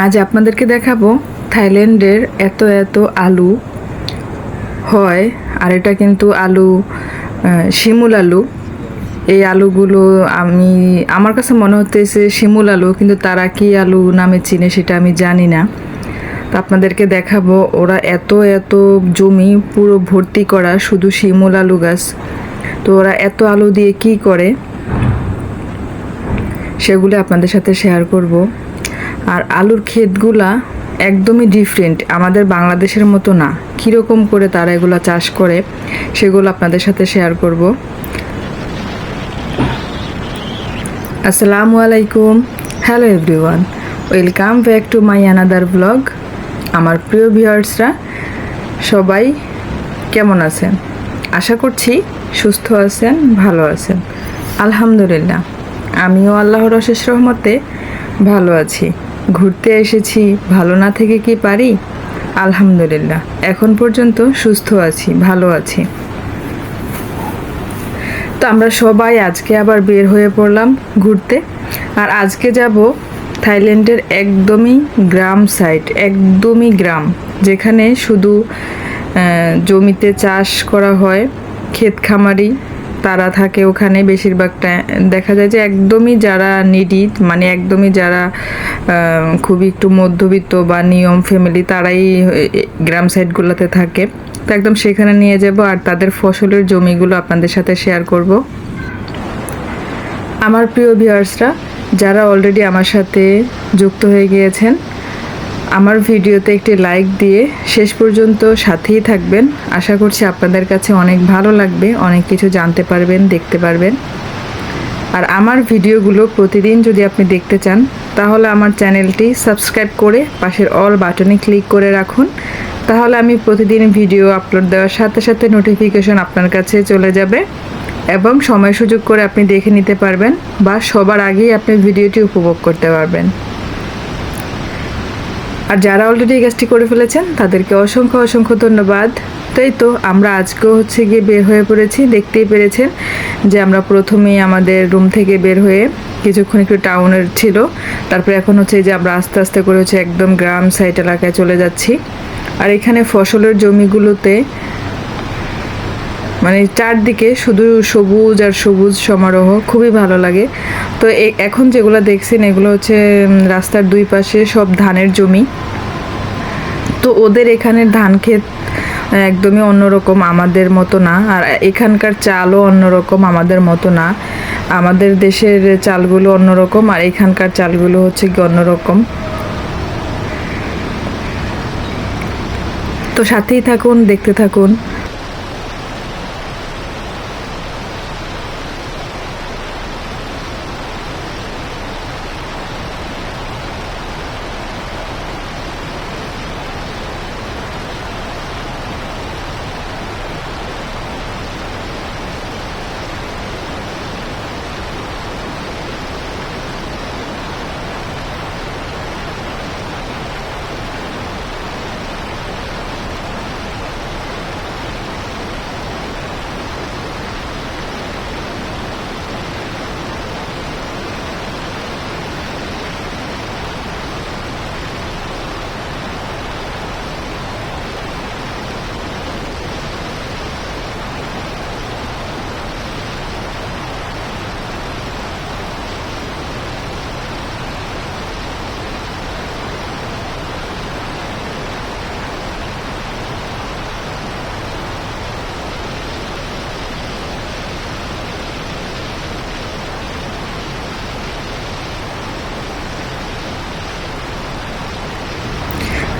আজ আপনাদেরকে দেখাবো থাইল্যান্ডের এত এত আলু হয়, আর এটা কিন্তু আলু শিমুল আলু। এই আলুগুলো আমি, আমার কাছে মনে হতেছে শিমুল আলু, কিন্তু তারা কি আলু নামে চিনে সেটা আমি জানি না। তো আপনাদেরকে দেখাবো, ওরা এত এত জমি পুরো ভর্তি করা শুধু শিমুল আলু গাছ। তো ওরা এত আলু দিয়ে কি করে, সেগুলো আপনাদের সাথে শেয়ার করব। আর আলুর ক্ষেতগুলা একদমই ডিফারেন্ট আমাদের বাংলাদেশের মতো না। কীরকম করে তারা এগুলো চাষ করে, সেগুলো আপনাদের সাথে শেয়ার করব। আসসালামু আলাইকুম। Hello everyone welcome back to my another blog আমার প্রিয় ভিউয়ার্সরা সবাই কেমন আছেন? আশা করছি সুস্থ আছেন, ভালো আছেন। আলহামদুলিল্লাহ, আমিও আল্লাহর অশেষ রহমতে ভালো আছি। ঘুরতে এসেছি, ভালো না থেকে কি পারি? আলহামদুলিল্লাহ, এখন পর্যন্ত সুস্থ আছি, ভালো আছি। তো আমরা সবাই আজকে আবার বের হয়ে পড়লাম ঘুরতে। আর আজকে যাব থাইল্যান্ডের একদমই গ্রাম সাইড একদমই গ্রাম, যেখানে শুধু জমিতে চাষ করা হয়, ক্ষেত খামারি তারা থাকে ওখানে বেশিরভাগটা দেখা যায় যে একদমই যারা নিডি মানে একদমই যারা খুবই একটু মধ্যবিত্ত বা নিয়ম ফ্যামিলি তারাই গ্রাম সাইডগুলোতে থাকে। তো একদম সেখানে নিয়ে যাব আর তাদের ফসলের জমিগুলো আপনাদের সাথে শেয়ার করব। আমার প্রিয় ভিউয়ার্সরা যারা অলরেডি আমার সাথে যুক্ত হয়ে গিয়েছেন আমার ভিডিওতে একটি লাইক দিয়ে শেষ পর্যন্ত সাথেই থাকবেন। আশা করছি আপনাদের কাছে অনেক ভালো লাগবে, অনেক কিছু জানতে পারবেন, দেখতে পারবেন। আর আমার ভিডিওগুলো প্রতিদিন যদি আপনি দেখতে চান, তাহলে আমার চ্যানেলটি সাবস্ক্রাইব করে পাশের অল বাটনে ক্লিক করে রাখুন। তাহলে আমি প্রতিদিন ভিডিও আপলোড দেওয়ার সাথে সাথে নোটিফিকেশন আপনার কাছে চলে যাবে এবং সময় সুযোগ করে আপনি দেখে নিতে পারবেন বা সবার আগেই আপনি ভিডিওটি উপভোগ করতে পারবেন। আর যারা অলরেডি এই কাজটি করে ফেলেছেন, তাদেরকে অসংখ্য অসংখ্য ধন্যবাদ। তাই তো, আমরা আজকেও হচ্ছে গিয়ে বের হয়ে পড়েছি, দেখতেই পেরেছেন যে আমরা প্রথমেই আমাদের রুম থেকে বের হয়ে কিছুক্ষণ একটু টাউনের ছিল। তারপরে এখন হচ্ছে যে আমরা আস্তে আস্তে করে হচ্ছে একদম গ্রাম সাইড এলাকায় চলে যাচ্ছি। আর এখানে ফসলের জমিগুলোতে মানে চারদিকে শুধু সবুজ আর সবুজ সমারোহ, খুবই ভালো লাগে। তো এখন যেগুলো দেখছেন, এগুলো হচ্ছে রাস্তার দুই পাশে সব ধানের জমি। তো ওদের এখানের ধান ক্ষেত একদমই অন্যরকম আমাদের মতো না। আর এখানকার চালও অন্যরকম আমাদের মতো না। আমাদের দেশের চালগুলো অন্যরকম আর এখানকার চালগুলো হচ্ছে কি অন্যরকম। তো সাথেই থাকুন, দেখতে থাকুন।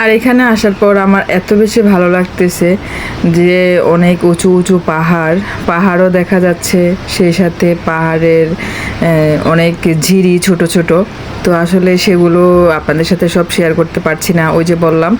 আর এখানে আসার পর আমার এত বেশি ভালো লাগতেছে যে অনেক উঁচু উঁচু পাহাড়, পাহাড়ও দেখা যাচ্ছে, সেই সাথে পাহাড়ের অনেক ঝিরি ছোট ছোট। তো আসলে সেগুলো আপনাদের সাথে সব শেয়ার করতে পারছি না। ওই যে বললাম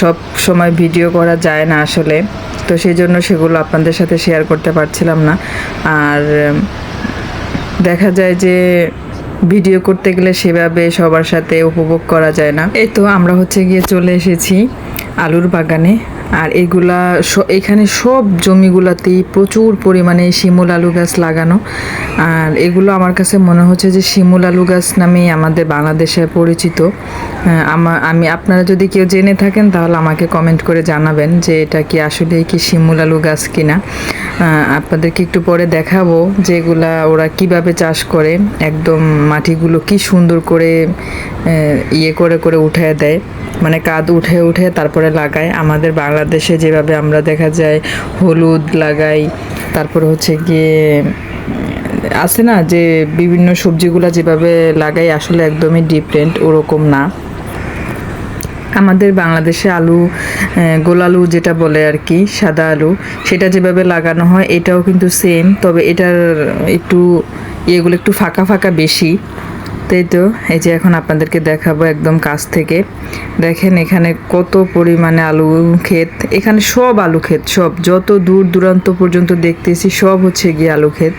সব সময় ভিডিও করা যায় না আসলে। তো সেই জন্য সেগুলো আপনাদের সাথে শেয়ার করতে পারছিলাম না। আর দেখা যায় যে ভিডিও করতে গেলে সেভাবে সবার সাথে উপভোগ করা যায় না। এই তো আমরা হচ্ছে গিয়ে চলে এসেছি আলুর বাগানে। আর এগুলা এখানে সব জমিগুলাতেই প্রচুর পরিমাণে শিমুল আলু গাছ লাগানো। আর এগুলো আমার কাছে মনে হচ্ছে যে শিমুল আলু গাছ নামেই আমাদের বাংলাদেশে পরিচিত। হ্যাঁ, আমা- আমি আপনারা যদি কেউ জেনে থাকেন তাহলে আমাকে কমেন্ট করে জানাবেন যে এটা কি আসলে কি শিমুল আলু গাছ কিনা। আপনাদেরকে একটু পরে দেখাবো যে এগুলা ওরা কীভাবে চাষ করে একদম মাটিগুলো কি সুন্দর করে ইয়ে করে করে উঠে দেয়। মানে কাদ উঠে উঠে তারপরে লাগায়। আমাদের বাংলাদেশে যেভাবে আমরা দেখা যায় হলুদ লাগাই তারপরে হচ্ছে গিয়ে আছে না যে বিভিন্ন সবজিগুলো যেভাবে লাগাই আসলে একদমই ডিফারেন্ট ওরকম না। আমাদের বাংলাদেশে আলু আহ, গোল আলু যেটা বলে আর কি সাদা আলু সেটা যেভাবে লাগানো হয় এটাও কিন্তু সেম তবে এটার একটু ইয়েগুলো একটু ফাঁকা ফাঁকা বেশি। তাই তো, এই যে এখন আপনাদেরকে দেখাবো একদম কাছ থেকে। দেখেন এখানে কত পরিমাণে আলু ক্ষেত। এখানে সব আলু ক্ষেত, সব। যত দূর দূরান্ত পর্যন্ত দেখতেছি, সব হচ্ছে গিয়ে আলু ক্ষেত।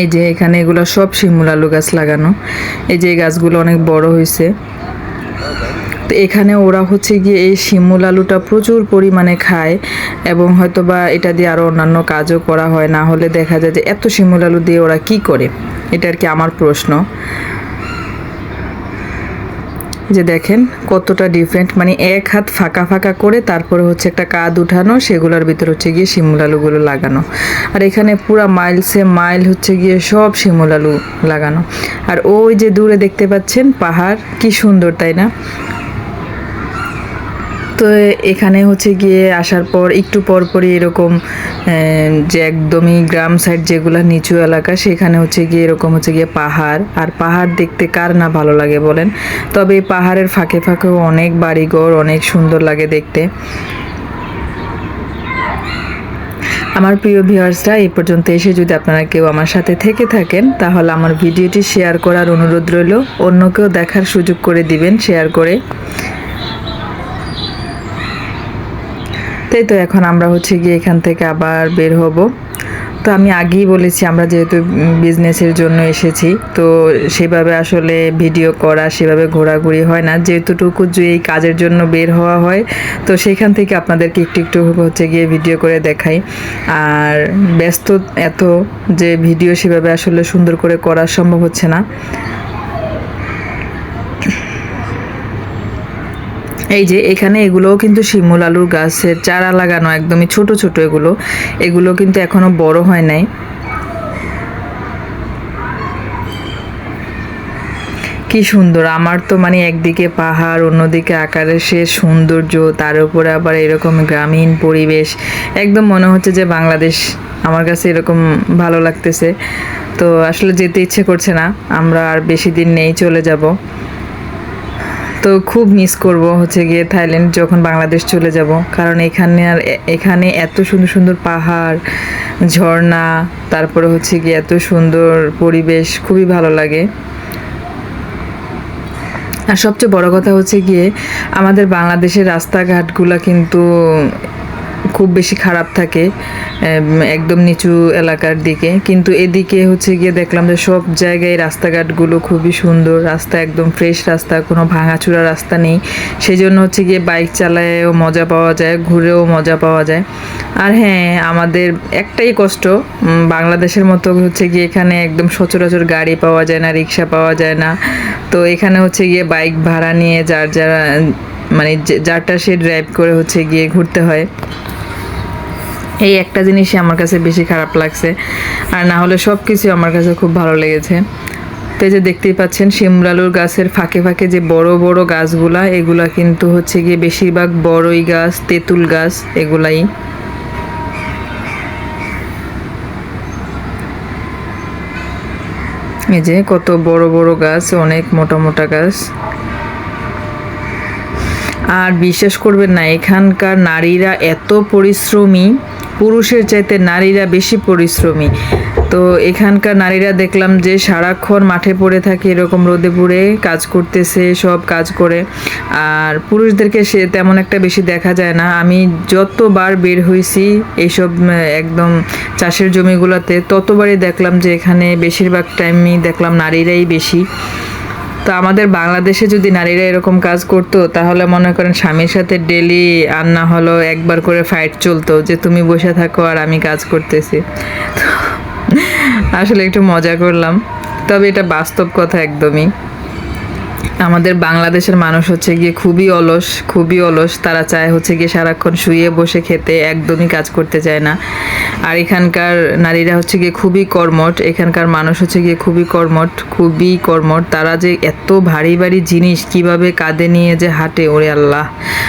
এই যে এখানে এগুলো সব শিমুল আলু গাছ লাগানো। এই যে গাছগুলো অনেক বড় হয়েছে এখানে ওরা হচ্ছে গিয়ে এই শিমুল আলুটা প্রচুর পরিমাণে খায় এবং হয়তো বা এটা দিয়ে আরও অন্যান্য কাজও করা হয়, না হলে দেখা যায় যে এত শিমুল আলু দিয়ে ওরা কি করে? এটা আর কি আমার প্রশ্ন। যে দেখেন কতটা ডিফারেন্ট মানে এক হাত ফাঁকা ফাঁকা করে তারপরে হচ্ছে একটা কাদ উঠানো, সেগুলোর ভিতর হচ্ছে গিয়ে শিমুল আলুগুলো লাগানো। আর এখানে পুরা মাইলসে মাইল হচ্ছে গিয়ে সব শিমুল আলু লাগানো। আর ওই যে দূরে দেখতে পাচ্ছেন পাহাড়, কি সুন্দর, তাই না? তো এখানে হচ্ছে গিয়ে আসার পর একটু পর পরই এরকম যে একদমই গ্রাম সাইড যেগুলো নিচু এলাকা, সেখানে হচ্ছে গিয়ে এরকম হচ্ছে গিয়ে পাহাড়। আর পাহাড় দেখতে কার না ভালো লাগে বলেন? তবে পাহাড়ের ফাঁকে ফাঁকেও অনেক বাড়িঘর, অনেক সুন্দর লাগে দেখতে। আমার প্রিয় ভিউয়ার্সরা এই পর্যন্ত এসে যদি আপনারা কেউ আমার সাথে থেকে থাকেন, তাহলে আমার ভিডিওটি শেয়ার করার অনুরোধ রইল। অন্যকেও দেখার সুযোগ করে দিবেন শেয়ার করে। তাই তো এখন আমরা হচ্ছে গিয়ে এখান থেকে আবার বের হব। তো আমি আগেই বলেছি, আমরা যেহেতু বিজনেসের জন্য এসেছি, তো সেভাবে আসলে ভিডিও করা, সেভাবে ঘোরাঘুরি হয় না। যেহেতুটুকু যে এই কাজের জন্য বের হওয়া হয়, তো সেখান থেকে আপনাদেরকে একটু একটু হচ্ছে গিয়ে ভিডিও করে দেখাই। আর ব্যস্ত এত যে ভিডিও সেভাবে আসলে সুন্দর করে করা সম্ভব হচ্ছে না। এই যে এখানে এগুলোও কিন্তু শিমুল আলুর গাছের চারা লাগানো, একদমই ছোট ছোট এগুলো। এগুলো কিন্তু এখনও বড় হয় নাই। কি সুন্দর, আমার তো মানে একদিকে পাহাড়, অন্যদিকে আকারের সে সৌন্দর্য, তার উপরে আবার এরকম গ্রামীণ পরিবেশ। একদম মনে হচ্ছে যে বাংলাদেশ আমার কাছে এরকম ভালো লাগতেছে। তো আসলে যেতে ইচ্ছে করছে না, আমরা আর বেশি দিন নেই চলে যাব। তো খুব মিস করব হচ্ছে গিয়ে থাইল্যান্ড যখন বাংলাদেশ চলে যাব। কারণ এখানে আর এখানে এত সুন্দর সুন্দর পাহাড়, ঝর্ণা, তারপরে হচ্ছে গিয়ে এত সুন্দর পরিবেশ, খুবই ভালো লাগে। আর সবচেয়ে বড় কথা হচ্ছে গিয়ে আমাদের বাংলাদেশের রাস্তাঘাটগুলো কিন্তু খুব বেশি খারাপ থাকে একদম নিচু এলাকার দিকে। কিন্তু এদিকে হচ্ছে গিয়ে দেখলাম যে সব জায়গায় রাস্তাঘাটগুলো খুবই সুন্দর, রাস্তা একদম ফ্রেশ রাস্তা, কোনো ভাঙাচুরা রাস্তা নেই। সেই জন্য হচ্ছে গিয়ে বাইক চালায়েও মজা পাওয়া যায়, ঘুরেও মজা পাওয়া যায়। আর হ্যাঁ আমাদের একটাই কষ্ট বাংলাদেশের মতো হচ্ছে গিয়ে এখানে একদম সচরাচর গাড়ি পাওয়া যায় না, রিক্সা পাওয়া যায় না। তো এখানে হচ্ছে গিয়ে বাইক ভাড়া নিয়ে যার যারা মানে যারটা সে ড্রাইভ করে হচ্ছে গিয়ে ঘুরতে হয়। এই একটা জিনিসই আমার কাছে বেশি খারাপ লাগছে। আর না হলে সব কিছু আমার কাছে খুব ভালো লেগেছে। তো যে দেখতেই পাচ্ছেন শিমরালুর গাছের ফাঁকে ফাঁকে যে বড় বড় গাছগুলা, এগুলা কিন্তু হচ্ছে গিয়ে বেশিরভাগ বড়ই গাছ, তেঁতুল গাছ, এগুলাই। এই যে কত বড় বড় গাছ, অনেক মোটা মোটা গাছ। আর বিশ্বাস করবেন না, এখানকার নারীরা এত পরিশ্রমী। পুরুষের চাইতে নারীরা বেশি পরিশ্রমী। তো এখানকার নারীরা দেখলাম যে সারাক্ষণ মাঠে পড়ে থাকে, এরকম রোদে পুড়ে কাজ করতেছে, সব কাজ করে। আর পুরুষদেরকে সে তেমন একটা বেশি দেখা যায় না। আমি যতবার বের হয়েছি এইসব একদম চাষের জমিগুলোতে, ততবারই দেখলাম যে এখানে বেশিরভাগ টাইমই দেখলাম নারীরাই বেশি। তো আমাদের বাংলাদেশে যদি নারীরা এরকম কাজ করতো, তাহলে মনে করেন স্বামীর সাথে ডেলি আর না হলো একবার করে ফাইট চলতো যে তুমি বসে থাকো আর আমি কাজ করতেছি। আসলে একটু মজা করলাম। তবে এটা বাস্তব কথা একদমই। আমাদের বাংলাদেশের মানুষ হচ্ছে গিয়ে খুবই অলস খুবই অলস। তারা চায় হচ্ছে গিয়ে সারাক্ষণ শুয়ে বসে খেতে, একদমই কাজ করতে চায় না। আর এখানকার নারীরা হচ্ছে গিয়ে খুবই কর্মট এখানকার মানুষ হচ্ছে গিয়ে খুবই কর্মট খুবই কর্মট তারা যে এত ভারী ভারী জিনিস কীভাবে কাঁধে নিয়ে যে হাঁটে, ওরে আল্লাহ।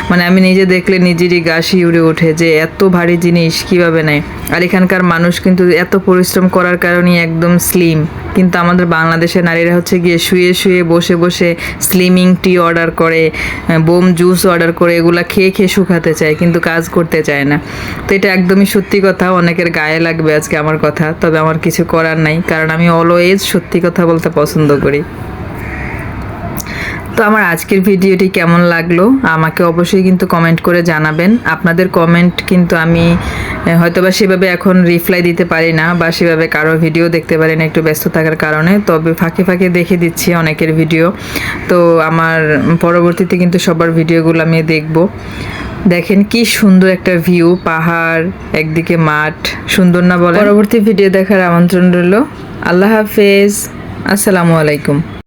মানে আমি নিজে দেখলে নিজেরই গা শিউরে ওঠে যে এত ভারী জিনিস কীভাবে নেয়। আর এখানকার মানুষ কিন্তু এত পরিশ্রম করার কারণেই একদম স্লিম কিন্তু আমাদের বাংলাদেশের নারীরা হচ্ছে গিয়ে শুয়ে শুয়ে বসে বসে স্লিমিং টি অর্ডার করে বোম জুস অর্ডার করে, এগুলো খেয়ে খেয়ে শুকাতে চায়, কিন্তু কাজ করতে চায় না। তো এটা একদমই সত্যি কথা, অনেকের গায়ে লাগবে আজকে আমার কথা, তবে আমার কিছু করার নাই, কারণ আমি অলওয়েজ সত্যি কথা বলতে পছন্দ করি। তো আমার আজকের ভিডিওটি কেমন লাগল? আমাকে অবশ্যই কিন্তু কমেন্ট করে জানাবেন। আপনাদের কমেন্ট কিন্তু আমি হয়তোবা সেভাবে এখন রিপ্লাই দিতে পারি না বা সেভাবে কারও ভিডিও দেখতে পারি না একটু ব্যস্ত থাকার কারণে। তবে ফাঁকে ফাঁকে দেখে দিচ্ছি অনেকের ভিডিও। তো আমার পরবর্তীতে কিন্তু সবার ভিডিওগুলো আমি দেখব। দেখেন কি সুন্দর একটা ভিউ পাহাড়, একদিকে মাঠ, সুন্দর না বলে পরবর্তী ভিডিও দেখার আমন্ত্রণ রইল। আল্লাহ হাফেজ। আসসালামু আলাইকুম।